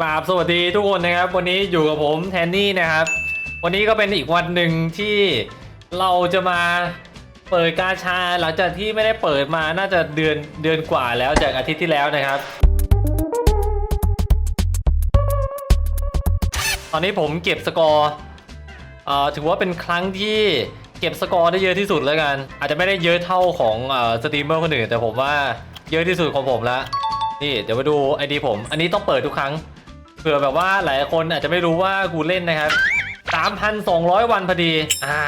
กราบสวัสดีทุกคนนะครับ วันนี้อยู่กับผมแทนนี่นะครับ วันนี้ก็เป็นอีกวันหนึ่งที่เราจะมาเปิดกาชาหลังจากที่ไม่ได้เปิดมาน่าจะเดือนเดือนกว่าแล้วจากอาทิตย์ที่แล้วนะครับ ตอนนี้ผมเก็บสกอร์เอ่อถือว่าเป็นครั้งที่เก็บสกอร์ได้เยอะที่สุดแล้วกัน อาจจะไม่ได้เยอะเท่าของเอ่อสตรีมเมอร์คนอื่นแต่ผมว่าเยอะที่สุดของผมละนี่เดี๋ยวมาดูไอดีผม อันนี้ต้องเปิดทุกครั้ง เผื่อแบบว่าหลายคนอาจจะไม่รู้ว่ากูเล่นนะครับ 3,200 วันพอดี อ่า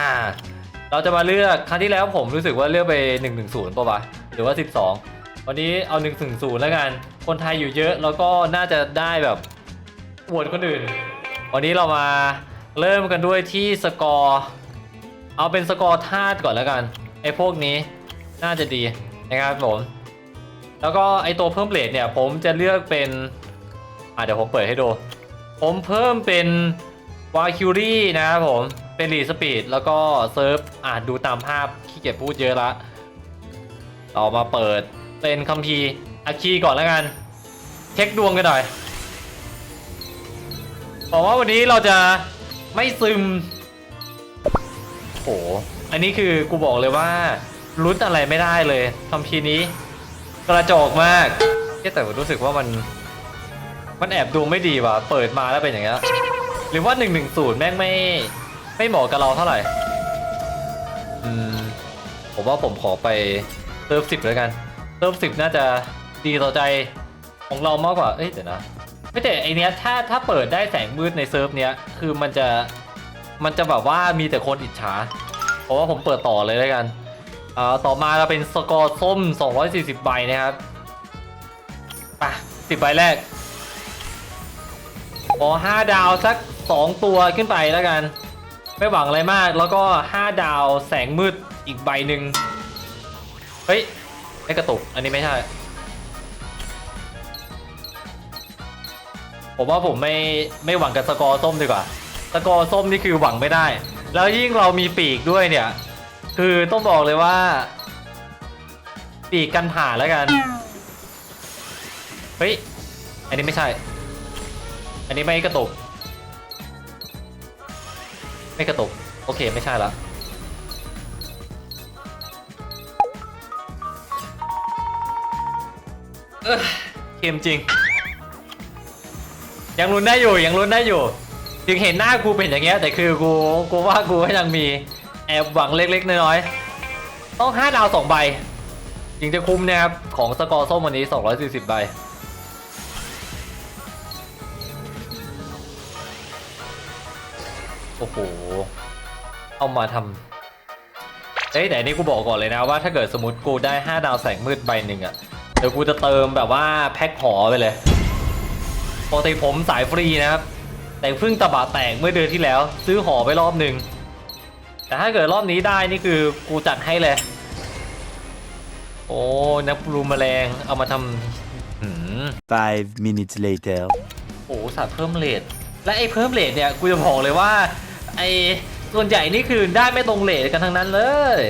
เราจะมาเลือกครั้งที่แล้วผมรู้สึกว่าเลือกไป 110ป่ะวะหรือว่า 12 วันนี้เอา 110 แล้วกัน คนไทยอยู่เยอะแล้วก็น่าจะได้แบบอวดคนอื่น วันนี้เรามาเริ่มกันด้วยที่สกอร์ เอาเป็นสกอร์ธาตุก่อนแล้วกันไอ้พวกนี้น่าจะดีนะครับผม แล้วก็ไอ้ตัวเพิ่มเลทเนี่ยผมจะเลือกเป็น อะเดี๋ยวผมเปิดให้ดู ผมเพิ่มเป็นวาคิวรี่นะครับผม เป็นรีสปีดแล้วก็เซิร์ฟอะดูตามภาพขี้เกียจพูดเยอะละเรามาเปิดเป็นคัมภีร์อาคีก่อนแล้วกัน เช็คดวงกันหน่อยบอกว่าวันนี้เราจะไม่ซึมโหอันนี้คือกูบอกเลยว่าลุ้นอะไรไม่ได้เลยคัมภีร์นี้ กระจอกมากเอ๊ะแต่รู้สึกว่ามัน มันแอบดูไม่ดีว่ะ เปิดมาแล้วเป็นอย่างเงี้ย หรือว่า 110 แม่งไม่ ไม่เหมาะกับเราเท่าไหร่ อืม ผมว่าผมขอไปเซิร์ฟสิบแล้วกันเซิร์ฟสิบน่าจะดีต่อใจของเรามากกว่า เอ้ยเดี๋ยวนะ ไม่แต่ไอเนี้ยถ้าถ้าเปิดได้แสงมืดในเซิร์ฟเนี้ย คือมันจะ มันจะแบบว่ามีแต่คนอิจฉา เพราะว่าผมเปิดต่อเลยแล้วกัน อ่า ต่อมาเราเป็นสกอร์ส้ม 240 ใบนะครับไปสิบใบแรก ขอ5ดาวสัก2ตัวขึ้นไปแล้วกัน ไม่หวังอะไรมากแล้วก็5ดาวแสงมืดอีกใบหนึ่งเฮ้ยไม่กระตุกอันนี้ไม่ใช่ ผมว่าผมไม่ไม่หวังกับสกอร์ส้มดีกว่า สกอร์ส้มนี่คือหวังไม่ได้ แล้วยิ่งเรามีปีกด้วยเนี่ย คือต้องบอกเลยว่า ปีกกันผ่านแล้วกัน เฮ้ย อันนี้ไม่ใช่ อันนี้ไม่กระตุก ไม่กระตุก โอเคไม่ใช่ละเออเกมจริง ยังลุ้นได้อยู่ยังลุ้นได้อยู่ ถึงเห็นหน้ากูเป็นอย่างเงี้ยแต่คือกูกูว่ากูก็ยังมีแอบหวังเล็กๆน้อยๆต้อง 5 ดาว 2 ใบถึงจะคุ้มนะครับ ของสกอร์ส้มวันนี้ 240 ใบ โอ้โห เอามาทำเฮ้ยแต่อันนี้กูบอกก่อนเลยนะว่าถ้าเกิดสมมติกูได้ 5 ดาวแสงมืดใบหนึ่งอะเดี๋ยวกูจะเติมแบบว่าแพ็คหอไปเลยปกติผมสายฟรีนะครับ แต่เพิ่งตะบะแตกเมื่อเดือนที่แล้ว ซื้อหอไปรอบหนึ่งแต่ถ้าเกิดรอบนี้ได้นี่คือกูจัดให้เลย โอ้นักปรูแมลงเอามาทำหืม Five minutes later. โอ้สัตว์เพิ่มเลทและไอ้เพิ่มเลทเนี่ย กูจะบอกเลยว่า ไอ้ส่วนใหญ่นี่คือได้ไม่ตรงเลทกันทั้งนั้นเลย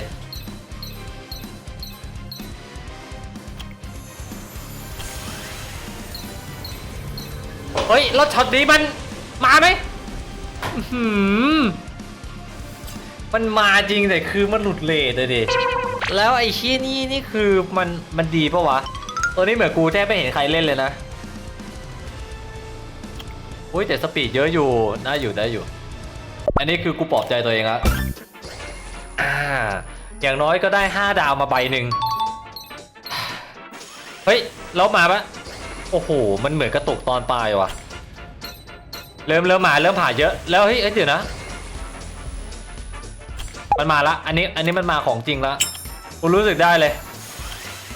เฮ้ยรถช็อตนี้มันมาไหมอื้อหือมันมาจริงแต่คือมันหลุดเลทเลยดิ แล้วไอ้ชี้นี่นี่คือมันมันดีปะวะตัวนี้เหมือนกูแทบไม่เห็นใครเล่นเลยนะ อุ้ยแต่สปีดเยอะอยู่ได้อยู่ได้อยู่ อันนี้คือกูปลอบใจตัวเองละอ่า อย่างน้อยก็ได้ 5 ดาวมาใบหนึ่ง เฮ้ยแล้วมาปะโอ้โห มันเหมือนกระตุกตอนปลายว่ะ เริ่มเริ่มมาเริ่มผ่าเยอะ แล้วเฮ้ยเอ้ยเดี๋ยวนะ มันมาละ อันนี้อันนี้มันมาของจริงละกูรู้สึกได้เลย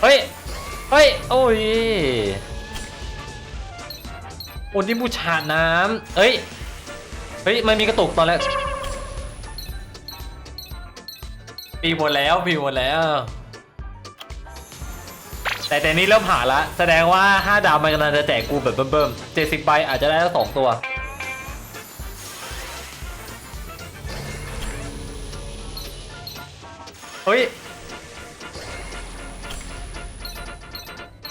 เฮ้ย เฮ้ย โอ้ยโอ้นี่บูชาน้ำเอ้ย เฮ้ยมันมีกระตุกตอนแรกปีหมดแล้วปีหมดแล้ว แต่แต่นี้เริ่มผ่าละ แสดงว่า 5 ดาวมันกำลังจะแจกกูแบบเบิ่มๆ70ใบอาจจะได้แล้วสองตัว เฮ้ย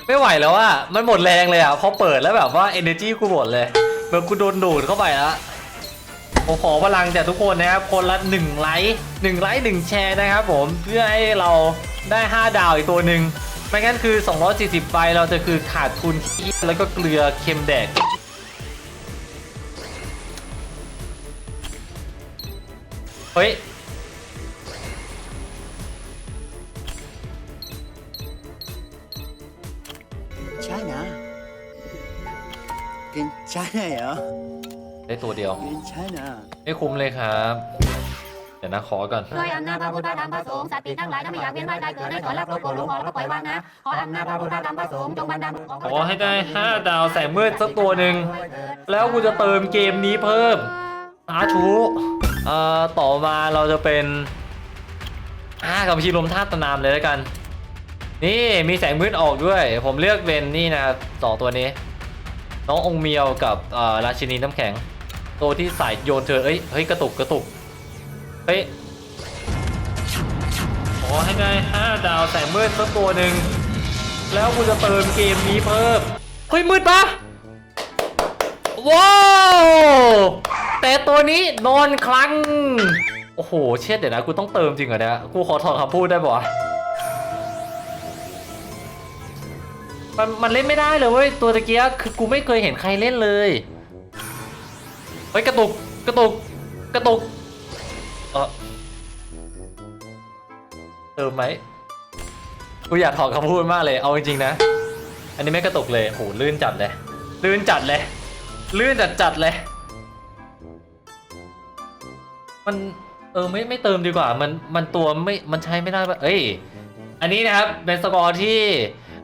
ไม่ไหวแล้วอะมันหมดแรงเลยอะพอเปิดแล้วแบบว่า energy กูหมดเลยเหมือนกูโดนดูดเข้าไปแล้ว ผมขอพลังจากทุกคนนะครับคนละ1ไลค์1ไลค์1แชร์นะครับผมเพื่อให้เราได้ 5 ดาวอีกตัวหนึ่งไม่งั้นคือ 240ใบเราจะคือขาดทุนที่แล้วก็เกลือเค็มแดกเฮ้ยใช่นะเป็นใช่เหรอ ได้ตัวเดียวเป็นใช่นะไม่คุ้มเลยครับ เดี๋ยวนะขอก่อน ด้วยอำนาจพระพุทธพระธรรมพระสงฆ์สัตว์ปีทั้งหลายถ้าไม่อยากเวียนว่ายตายเกิดได้ถอนรับโลกโกรธหลงออกแล้วก็ปล่อยวางนะขออำนาจพระพุทธพระธรรมพระสงฆ์จงบันดาลบุญของขอให้ได้5ดาวแสงมืดสักตัวหนึ่ง แล้วกูจะเติมเกมนี้เพิ่มอาชูเอ่อต่อมาเราจะเป็นอ่ากับชีลมธาตุนามเลยแล้วกัน นี่มีแสงมืดออกด้วย ผมเลือกเป็นนี่นะครับสองตัวนี้ น้ององค์เมียวกับเอ่อราชินีน้ำแข็ง ตัวที่ใส่โยนเธอเอ้ยเฮ้ยกระตุกกระตุกเฮ้ยขอให้ได้5ดาวแสงมืดสักตัวหนึ่งแล้วกูจะเติมเกมนี้เพิ่มเฮ้ยมืดปะว้าวแต่ตัวนี้นอนคลังโอ้โหเช็ดเดี๋ยวนะกูต้องเติมจริงเหรอเนี่ยกูขอถอนคำพูดได้ปะวะมันมันเล่นไม่ได้เลยเว้ยตัวตะเกียคือกูไม่เคยเห็นใครเล่นเลย เฮ้ยกระตุกกระตุกกระตุกเออเติมไหมกูอยากถอนคำพูดมากเลยเอาจริงๆนะ อันนี้ไม่กระตุกเลยโหลื่นจัดเลย ลื่นจัดเลย ลื่นจัดจัดเลย มันเออไม่ไม่เติมดีกว่า มันมันตัวไม่มันใช้ไม่ได้ปะเอ้ย อันนี้นะครับเป็นสกอร์ที่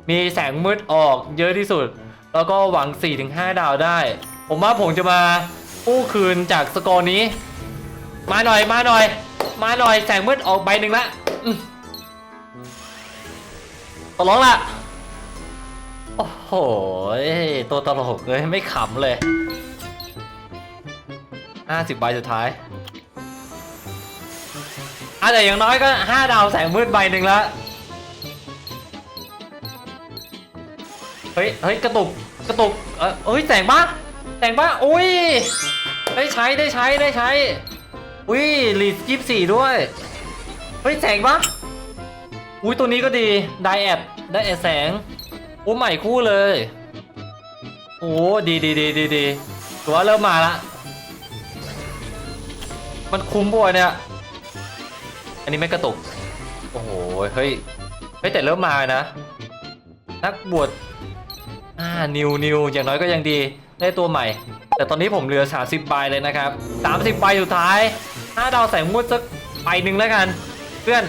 มีแสงมืดออกเยอะที่สุด แล้วก็หวัง 4-5 ดาวได้ ผมว่าผมจะมา กู้คืนจากสกอร์นี้ มาหน่อยมาหน่อย มาหน่อยแสงมืดออกใบหนึ่งละตลงละโอ้โหตัวตลกเลยไม่ขำเลย50ใบสุดท้ายอะแต่อย่างน้อยก็5ดาวแสงมืดใบหนึ่งละเฮ้ยเฮ้ยกระตุกกระตุกเอ้ยแสงปะ แสงปะอุ้ย ได้ใช้ได้ใช้ได้ใช้ อุ้ยลีดยี่สี่ด้วย เฮ้ยแสงปะอุ้ยตัวนี้ก็ดี ไดแอดไดแอดแสงโอ้ใหม่คู่เลย โอ้ดีดีดีดีดีถือว่าเริ่มมาละ มันคุ้มป่ะเนี่ย อันนี้ไม่กระตุก โอ้โห เฮ้ยเฮ้ยแต่เริ่มมานะ นักบวชอ่านิวนิวอย่างน้อยก็ยังดี ได้ตัวใหม่ แต่ตอนนี้ผมเหลือ 30ใบเลยนะครับ 30ใบสุดท้าย 5 ดาวแสงมุดสักใบหนึ่งแล้วกัน เพื่อน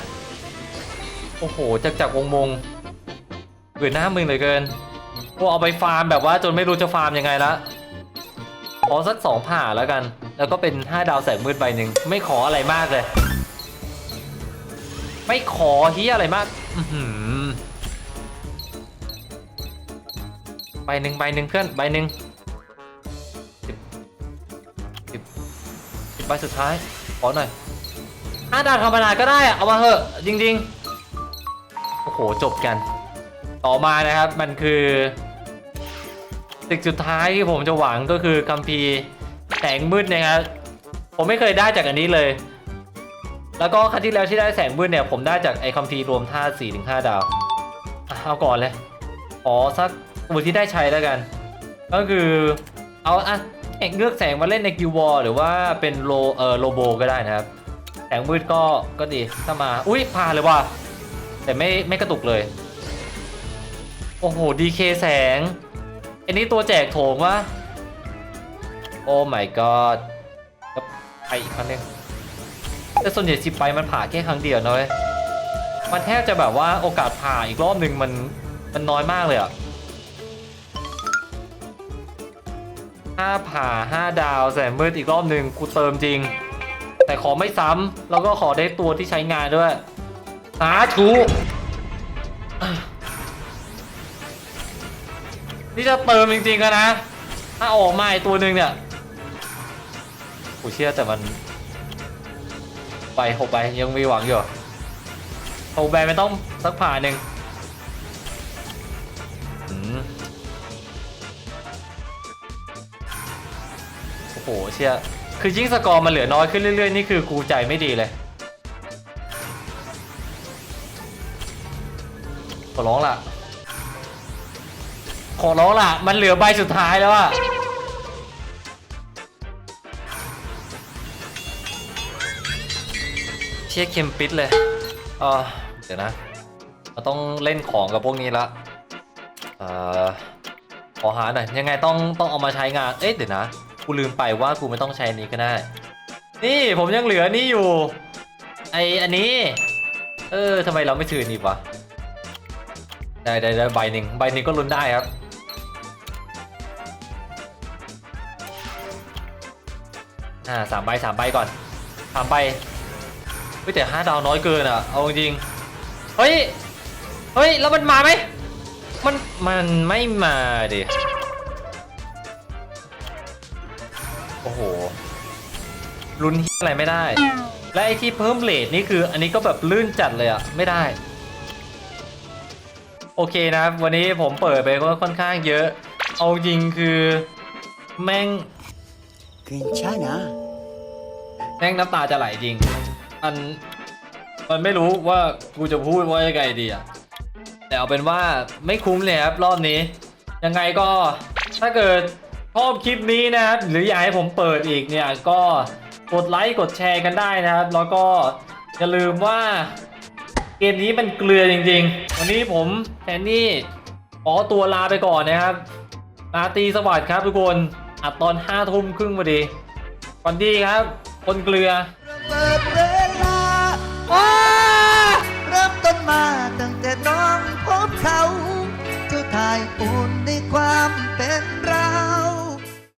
โอ้โหจากจากวงมงเกินหน้ามึงเหลยเกินพวกเอาไปฟาร์มแบบว่าจนไม่รู้จะฟาร์มยังไงละขอสักสองผ่าแล้วกัน แล้วก็เป็น 5 ดาวแสงมืดใบหนึ่งไม่ขออะไรมากเลย ไม่ขอเฮียอะไรมากอื้อหือใบหนึ่งใบหนึ่งเพื่อนใบหนึ่ง บใบสุดท้าย ขอหน่อยห้าดาวธรรมดาก็ได้อะเอามาเถอะจริงๆ โอ้โห จบกัน ต่อมานะครับมันคือสิ่งสุดท้ายที่ผมจะหวังก็คือคัมภีร์แสงมืดนะครับ ผมไม่เคยได้จากอันนี้เลย แล้วก็ครั้งที่แล้วที่ได้แสงมืดเนี่ย ผมได้จากไอคัมภีร์รวมท่า4ถึง5ดาวเอาก่อนเลยขอสักตัวที่ได้ใช้แล้วกัน ก็คือเอาอะ เอกเลือกแสงมาเล่นในกิววอร์หรือว่าเป็นโลเออโลโบก็ได้นะครับ แสงมืดก็ก็ดีถ้ามา อุ้ยผ่าเลยว่ะแต่ไม่ไม่กระตุกเลย โอ้โหดีเคแสง อันนี้ตัวแจกโถงวะโอ้ my god ก็ไปอีกครั้งนึงแต่ส่วนใหญ่สิไปมันผ่าแค่ครั้งเดียวนะเว้ยมันแทบจะแบบว่าโอกาสผ่าอีกรอบหนึ่งมันมันน้อยมากเลยอะ ห้าผ่าห้าดาวแสนมืดอีกรอบหนึ่งกูเติมจริง แต่ขอไม่ซ้ำแล้วก็ขอได้ตัวที่ใช้งานด้วยสาธุนี่จะเติมจริงๆกันนะ ถ้าออกมาอีกตัวหนึ่งเนี่ยกูเชื่อแต่มันไปหกใบยังมีหวังอยู่หกใบไม่ต้องสักผ่าหนึ่ง เชียคือยิ่งสกอร์มันเหลือน้อยขึ้นเรื่อยๆ นี่คือกูใจไม่ดีเลยขอร้องล่ะ ขอร้องล่ะ มันเหลือใบสุดท้ายแล้วอะเชี่ยเข็มปิดเลยอ่าเดี๋ยวนะเราต้องเล่นของกับพวกนี้ละเอ่อขอหาหน่อยยังไงต้องต้องเอามาใช้งาน เอ๊ะเดี๋ยวนะ กูลืมไปว่ากูไม่ต้องใช้อันนี้ก็ได้ นี่ผมยังเหลือนี่อยู่ ไออันนี้ เออทำไมเราไม่ถืออนี่วะ ได้ได้ได้ใบหนึ่งใบหนึ่งก็ลุ้นได้ครับ อ่าสามใบสามใบก่อนสามใบเฮ้แต่ห้าดาวน้อยเกินอะ เอาจริง เฮ้ย เฮ้ย แล้วมันมาไหม มัน มันไม่มาดิ โอ้โห ลุ้นเหี้ยอะไรไม่ได้ และไอ้ที่เพิ่มเลทนี่คือ อันนี้ก็แบบลื่นจัดเลยอ่ะ ไม่ได้ โอเคนะครับ วันนี้ผมเปิดไปก็ค่อนข้างเยอะ เอาจริงคือแม่ง 괜찮아. แม่งน้ำตาจะไหลจริง มัน มันไม่รู้ว่ากูจะพูดว่ายังไงดีอะแต่เอาเป็นว่าไม่คุ้มเลยครับรอบนี้ ยังไงก็ถ้าเกิด ชอบคลิปนี้นะครับหรืออยากให้ผมเปิดอีกเนี่ยก็กดไลค์กดแชร์กันได้นะครับ แล้วก็อย่าลืมว่าเกมนี้มันเกลือจริงๆ วันนี้ผมแทนนี่ขอตัวลาไปก่อนนะครับราตรีสวัสดิ์ครับทุกคนอัดตอนห้าทุ่มครึ่งพอดีสวัสดีครับ คนเกลือ